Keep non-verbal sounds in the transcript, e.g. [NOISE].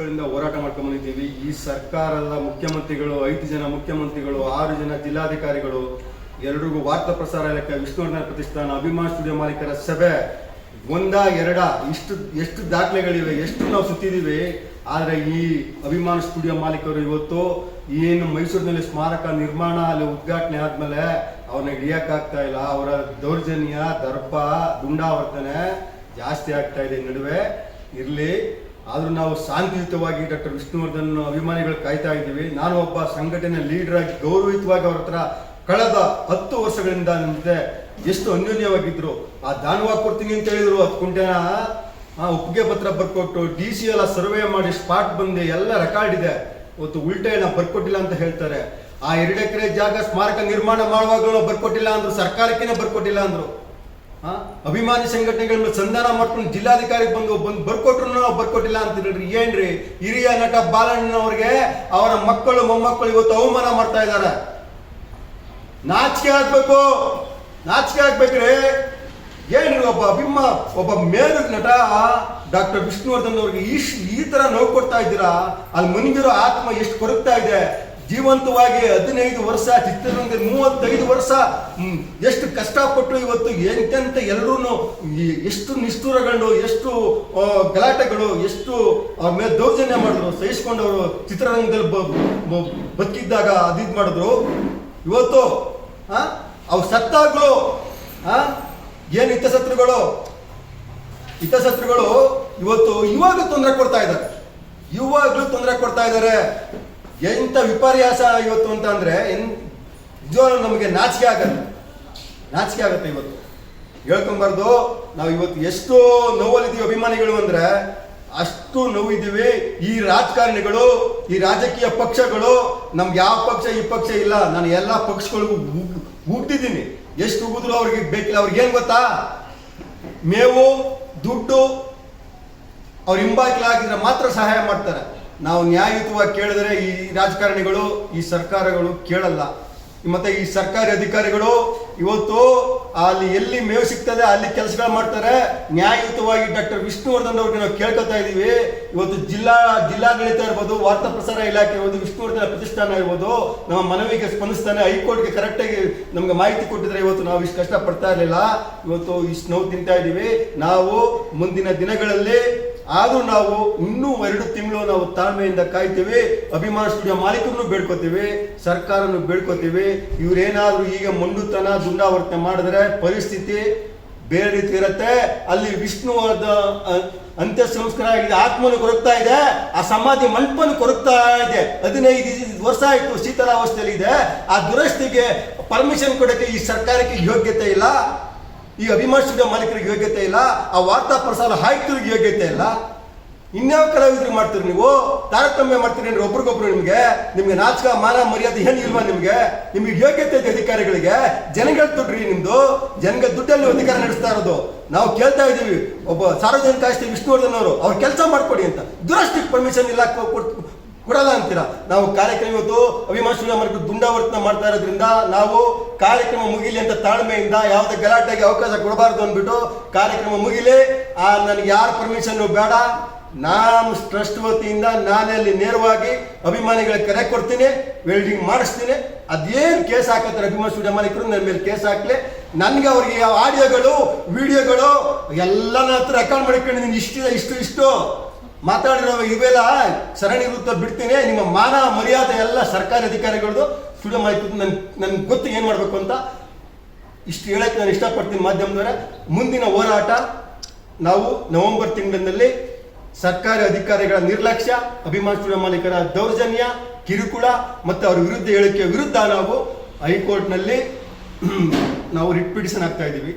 ವರ್ಷಗಳಿಂದ ಹೋರಾಟ ಮಾಡ್ಕೊಂಡು ಬಂದಿದ್ದೀವಿ. ಈ ಸರ್ಕಾರದ ಮುಖ್ಯಮಂತ್ರಿಗಳು, ಐದು ಜನ ಮುಖ್ಯಮಂತ್ರಿಗಳು, ಆರು ಜನ ಜಿಲ್ಲಾಧಿಕಾರಿಗಳು, ಎಲ್ರಿಗೂ ವಾರ್ತಾ ಪ್ರಸಾರ ಇಲಾಖೆ ವಿಷ್ಣುವರ್ಧನ ಪ್ರತಿಷ್ಠಾನ, ಅಭಿಮಾನ ಸ್ಟುಡಿಯೋ ಮಾಲೀಕರ ಸಭೆ ಒಂದ, ಎರಡ, ಇಷ್ಟು, ಎಷ್ಟು ದಾಖಲೆಗಳಿವೆ, ಎಷ್ಟು ನಾವು ಸುತ್ತಿದ್ದೀವಿ. ಆದರೆ ಈ ಅಭಿಮಾನ ಸ್ಟುಡಿಯೋ ಮಾಲೀಕರು ಇವತ್ತು ಏನು ಮೈಸೂರಿನಲ್ಲಿ ಸ್ಮಾರಕ ನಿರ್ಮಾಣ, ಅಲ್ಲಿ ಉದ್ಘಾಟನೆ ಆದಮೇಲೆ ಅವ್ರನ್ನ ಹಿಡಿಯಕ್ಕಾಗ್ತಾ ಇಲ್ಲ. ಅವರ ದೌರ್ಜನ್ಯ, ದರ್ಪ, ದುಂಡಾವರ್ತನೆ ಜಾಸ್ತಿ ಆಗ್ತಾ ಇದೆ ನಡುವೆ. ಇರಲಿ ಆದ್ರೂ ನಾವು ಶಾಂತಿಯುತವಾಗಿ ಡಾಕ್ಟರ್ ವಿಷ್ಣುವರ್ಧನ್ ಅಭಿಮಾನಿಗಳು ಕಾಯ್ತಾ ಇದ್ದೀವಿ. ನಾನು ಒಬ್ಬ ಸಂಘಟನೆ ಲೀಡರ್ ಆಗಿ ಗೌರವಯುತವಾಗಿ ಅವ್ರ ಹತ್ರ ಕಳೆದ ಹತ್ತು ವರ್ಷಗಳಿಂದ ನಿಂತೆ ಎಷ್ಟು ಅನ್ಯೋನ್ಯವಾಗಿದ್ರು, ಆ ದಾನವಾಗಿ ಕೊಡ್ತೀನಿ ಅಂತ ಹೇಳಿದ್ರು ಹತ್ತು ಕುಂಟೆನ ಒಪ್ಪಿಗೆ ಪತ್ರ ಬರ್ಕೊಟ್ಟು ಡಿ ಸಿ ಎಲ್ಲ ಸರ್ವೆ ಮಾಡಿ ಸ್ಪಾಟ್ ಬಂದು ಎಲ್ಲ ರೆಕಾರ್ಡ್ ಇದೆ. ಇವತ್ತು ನಾವು ಬರ್ಕೊಟ್ಟಿಲ್ಲ ಅಂತ ಹೇಳ್ತಾರೆ. ಆ ಎರಡು ಎಕರೆ ಜಾಗ ಸ್ಮಾರಕ ನಿರ್ಮಾಣ ಮಾಡುವಾಗಲೂ ಬರ್ಕೊಟ್ಟಿಲ್ಲ ಅಂದ್ರು ಸರ್ಕಾರಕ್ಕೇನೆ ಬರ್ಕೊಟ್ಟಿಲ್ಲ ಅಂದ್ರು. ಅಭಿಮಾನಿ ಸಂಘಟನೆಗಳ ಮೇಲೆ ಸಂಧಾನ ಮಾಡ್ಕೊಂಡು ಜಿಲ್ಲಾಧಿಕಾರಿ ಬಂದು ಬಂದು ಬರ್ಕೊಟ್ರು ನಾವು ಬರ್ಕೊಟ್ಟಿಲ್ಲ ಅಂತ ಹೇಳ್ರಿ. ಏನ್ರಿ? ಹಿರಿಯ ನಟ ಬಾಲಣ್ಣನವ್ರಿಗೆ ಅವರ ಮಕ್ಕಳು, ಮೊಮ್ಮಕ್ಕಳು ಇವತ್ತು ಅವಮಾನ ಮಾಡ್ತಾ ಇದ್ದಾರೆ. ನಾಚಿಕೆ ಆಗ್ಬೇಕು ನಾಚಿಕೆ ಆಗ್ಬೇಕ್ರಿ ಏನ್ರಿ ಒಬ್ಬ ಅಭಿಮ, ಒಬ್ಬ ಮೇರು ನಟ ಡಾಕ್ಟರ್ ವಿಷ್ಣುವರ್ಧನ್ ಅವ್ರಿಗೆ ಈ ಈ ತರ ನೋವು ಕೊಡ್ತಾ ಇದ್ದೀರಾ? ಅಲ್ಲಿ ಮುನಿಗಿರೋ ಆತ್ಮ ಎಷ್ಟು ಕೊರಗ್ತಾ ಇದೆ? ಜೀವಂತವಾಗಿ ಹದಿನೈದು ವರ್ಷ ಚಿತ್ರರಂಗ ಮೂವತ್ತೈದು ವರ್ಷ ಎಷ್ಟು ಕಷ್ಟಪಟ್ಟು ಇವತ್ತು ಎಂತೆಂತ ಎಲ್ಲರೂ ಎಷ್ಟು ನಿಷ್ಠುರಗೊಂಡು ಎಷ್ಟು ಗಲಾಟೆಗಳು ಎಷ್ಟು ಮೇಲೆ ದೌರ್ಜನ್ಯ ಮಾಡಿದ್ರು ಸಹಿಸ್ಕೊಂಡವರು ಚಿತ್ರರಂಗದಲ್ಲಿ ಬದುಕಿದ್ದಾಗ ಅದಿದ್ ಮಾಡಿದ್ರು. ಇವತ್ತು ಅವು ಸತ್ತಾಗ್ಲು ಆ, ಏನು ಹಿತಶತ್ರುಗಳು? ಹಿತಶತ್ರುಗಳು ಇವತ್ತು ಇವಾಗ ತೊಂದರೆ ಕೊಡ್ತಾ ಇದ್ದಾರೆ. ಇವಾಗಲೂ ತೊಂದರೆ ಕೊಡ್ತಾ ಇದ್ದಾರೆ. ಎಂತ ವಿಪರ್ಯಾಸ ಇವತ್ತು ಅಂತ ಅಂದ್ರೆ ಎನ್ ನಮಗೆ ನಾಚಿಕೆ ಆಗಲ್ಲ. ನಾಚಿಕೆ ಆಗುತ್ತೆ ಇವತ್ತು. ಹೇಳ್ಕೊಂಬಾರ್ದು, ನಾವು ಇವತ್ತು ಎಷ್ಟು ನೋವಲ್ಲಿದ್ದೀವಿ ಅಭಿಮಾನಿಗಳು ಅಂದ್ರೆ, ಅಷ್ಟು ನೋವಿದ್ದೀವಿ ಈ ರಾಜಕಾರಣಿಗಳು, ಈ ರಾಜಕೀಯ ಪಕ್ಷಗಳು, ನಮ್ಗೆ ಯಾವ ಪಕ್ಷ ಈ ಪಕ್ಷ ಇಲ್ಲ. ನಾನು ಎಲ್ಲ ಪಕ್ಷಗಳಿಗೂ ಹುಟ್ಟಿದ್ದೀನಿ ಎಷ್ಟು ಉಗಿದ್ರು ಅವ್ರಿಗೆ ಬೇಕಿಲ್ಲ. ಅವ್ರಿಗೆ ಏನ್ ಗೊತ್ತಾ? ಮೇವು, ದುಡ್ಡು, ಅವ್ರ ಹಿಂಬಾಗಿಲಾಗಿದ್ರೆ ಮಾತ್ರ ಸಹಾಯ ಮಾಡ್ತಾರೆ. ನಾವು ನ್ಯಾಯಯುತವಾಗಿ ಕೇಳಿದರೆ ಈ ರಾಜಕಾರಣಿಗಳು, ಈ ಸರ್ಕಾರಗಳು ಕೇಳಲ್ಲ. ಮತ್ತೆ ಈ ಸರ್ಕಾರಿ ಅಧಿಕಾರಿಗಳು ಇವತ್ತು ಅಲ್ಲಿ ಎಲ್ಲಿ ಮೇವು ಸಿಗ್ತದೆ, ಅಲ್ಲಿ ಕೆಲಸಗಳು ಮಾಡ್ತಾರೆ. ನ್ಯಾಯಯುತವಾಗಿ ಡಾಕ್ಟರ್ ವಿಷ್ಣುವರ್ಧನ್ ಅವ್ರಿಗೆ ನಾವು ಕೇಳ್ಕೊತಾ ಇದೀವಿ ಇವತ್ತು ಜಿಲ್ಲಾ, ಜಿಲ್ಲಾಡಳಿತ ಇರ್ಬೋದು, ವಾರ್ತಾ ಪ್ರಸಾರ ಇಲಾಖೆ ಇರ್ಬೋದು, ವಿಷ್ಣುವರ್ಧನ ಪ್ರತಿಷ್ಠಾನ ಇರ್ಬೋದು, ನಮ್ಮ ಮನವಿಗೆ ಸ್ಪಂದಿಸ್ತಾನೆ, ಹೈಕೋರ್ಟ್ಗೆ ಕರೆಕ್ಟಾಗಿ ನಮ್ಗೆ ಮಾಹಿತಿ ಕೊಟ್ಟಿದ್ರೆ ಇವತ್ತು ನಾವು ಇಷ್ಟು ಕಷ್ಟ ಪಡ್ತಾ ಇರಲಿಲ್ಲ. ಇವತ್ತು ಇಷ್ಟು ನೋವು ತಿಂತಾ ಇದ್ದೀವಿ. ನಾವು ಮುಂದಿನ ದಿನಗಳಲ್ಲಿ ಆದ್ರೂ ನಾವು ಇನ್ನೂ ಎರಡು ತಿಂಗಳು ನಾವು ತಾಳ್ಮೆಯಿಂದ ಕಾಯ್ತೇವೆ, ಅಭಿಮಾನ ಸ್ಟುಡಿಯೋ ಮಾಲೀಕರನ್ನು ಬೇಡ್ಕೋತೀವಿ ಸರ್ಕಾರನು ಬೇಡ್ಕೋತೀವಿ. ಇವರೇನಾದರೂ ಈಗ ಮೊಂಡುತನ, ದುಂಡಾವರ್ತನೆ ಮಾಡಿದ್ರೆ ಪರಿಸ್ಥಿತಿ ಬೇರೆ ರೀತಿ ಇರುತ್ತೆ. ಅಲ್ಲಿ ವಿಷ್ಣುವಾದ ಅಂತ್ಯ ಸಂಸ್ಕಾರ ಆಗಿದೆ, ಆತ್ಮನು ಕೊರಗ್ತಾ ಇದೆ, ಆ ಸಮಾಧಿ ಮಂಟಪನು ಕೊರಗ್ತಾ ಇದೆ. ಹದಿನೈದು ವರ್ಷ ಆಯ್ತು ಶೀತಲಾವಸ್ಥೆಯಲ್ಲಿ ಇದೆ ಆ ದುರಸ್ತಿಗೆ ಪರ್ಮಿಷನ್ ಕೊಡಕ್ಕೆ ಈ ಸರ್ಕಾರಕ್ಕೆ ಯೋಗ್ಯತೆ ಇಲ್ಲ. ಈ ಅಭಿಮಾನಿಗಳ ಮಾಲೀಕರಿಗೆ ಯೋಗ್ಯತೆ ಇಲ್ಲ, ಆ ವಾರ್ತಾ ಪ್ರಸಾರ ಹಾಯ್ತರಿಗೆ ಯೋಗ್ಯತೆ ಇಲ್ಲ. ಇನ್ಯಾವ ಕಲಾವಿದ್ರಿಗೆ ಮಾಡ್ತೀರಿ ನೀವು? ತಾರತಮ್ಯ ಮಾಡ್ತೀರಿ ಅಂದ್ರೆ ಒಬ್ರಿಗೊಬ್ರು ನಿಮಗೆ ನಿಮಗೆ ನಾಚಕ ಮಾನ ಮರ್ಯಾದೆ ಏನು ಇಲ್ವಾ ನಿಮಗೆ? ನಿಮಗೆ ಯೋಗ್ಯತೆ ಇದೆ ಅಧಿಕಾರಿಗಳಿಗೆ. ಜನಗಳ ದುಡ್ಡ್ರಿ ನಿಮ್ದು. ಜನಗಳ ದುಡ್ಡಲ್ಲಿ ಅಧಿಕಾರ ನಡೆಸ್ತಾ ಇರೋದು. ನಾವು ಕೇಳ್ತಾ ಇದೀವಿ ಒಬ್ಬ ಸಾರ್ವಜನಿಕ ಆಸ್ತಿ ವಿಷ್ಣುವರ್ಧನ್ ಅವರು, ಅವ್ರು ಕೆಲಸ ಮಾಡ್ಕೊಡಿ ಅಂತ. ದುರಸ್ತಿಗೆ ಪರ್ಮಿಷನ್ ಇಲ್ಲ ಕೊಡಲ್ಲ ಅಂತೀರಾ? ನಾವು ಕಾರ್ಯಕ್ರಮ ಇವತ್ತು ಸ್ಟುಡಿಯೋ ಮಾರ್ಗ ದುಂಡಾವರ್ತನೆ ಮಾಡ್ತಾ ಇರೋದ್ರಿಂದ ನಾವು ಕಾರ್ಯಕ್ರಮ ಮುಗಿಲಿ ಅಂತ ತಾಳ್ಮೆಯಿಂದ ಯಾವುದೇ ಗಲಾಟೆಗೆ ಅವಕಾಶ ಕೊಡಬಾರ್ದು ಅಂದ್ಬಿಟ್ಟು ಕಾರ್ಯಕ್ರಮ ಮುಗಿಲಿ. ಆ, ನನಗೆ ಯಾರು ಪರ್ಮಿಷನ್ ಬೇಡ. ನಾನು ಟ್ರಸ್ಟ್ ವತಿಯಿಂದ ನಾನೇ ಅಲ್ಲಿ ನೇರವಾಗಿ ಅಭಿಮಾನಿಗಳ ಕರೆ ಕೊಡ್ತೀನಿ ವೆಲ್ಡಿಂಗ್ ಮಾಡಿಸ್ತೀನಿ. ಅದೇನು ಕೇಸ್ ಹಾಕತ್ತಾರೆ ಅಭಿಮಾನ ಸ್ಟುಡಿಯೋ ಮಾಲೀಕರು? ನನ್ನ ಮೇಲೆ ಕೇಸ್ ಹಾಕ್ಲಿ. ನನಗೆ ಅವ್ರಿಗೆ ಆಡಿಯೋಗಳು ವಿಡಿಯೋಗಳು ಎಲ್ಲ ನನ್ನ ಹತ್ರ ರೆಕಾರ್ಡ್ ಮಾಡ್ಕೊಂಡಿದ್ದೀನಿ ಇಷ್ಟಿದೆ, ಇಷ್ಟು ಇಷ್ಟು. ಮಾತಾಡಿರೋ ಇವೆಲ್ಲ ಸರಣಿ ವೃತ್ತ ಬಿಡ್ತೀನಿ. ನಿಮ್ಮ ಮಾನ, ಮರ್ಯಾದೆ ಎಲ್ಲ ಸರ್ಕಾರಿ ಅಧಿಕಾರಿಗಳದ್ದು ಸುಳ್ಳು ಮಾಹಿತಿ ನನ್ ನನ್ಗೆ ಗೊತ್ತು ಏನು ಮಾಡಬೇಕು ಅಂತ ಇಷ್ಟು ಹೇಳಕ್ಕೆ ನಾನು ಇಷ್ಟಪಡ್ತೀನಿ ಮಾಧ್ಯಮದವರೇ. ಮುಂದಿನ ಹೋರಾಟ ನಾವು ನವೆಂಬರ್ ತಿಂಗಳಿನಲ್ಲಿ ಸರ್ಕಾರಿ ಅಧಿಕಾರಿಗಳ ನಿರ್ಲಕ್ಷ್ಯ, ಅಭಿಮಾನ ಮಾಲೀಕರ ದೌರ್ಜನ್ಯ, ಕಿರುಕುಳ ಮತ್ತು ಅವರ ವಿರುದ್ಧ ಹೇಳಿಕೆಯ ವಿರುದ್ಧ ನಾವು ಹೈಕೋರ್ಟ್ನಲ್ಲಿ [CLEARS THROAT] ನಾವು ರಿಟ್ ಪಿಟಿಷನ್ ಆಗ್ತಾ ಇದ್ದೀವಿ.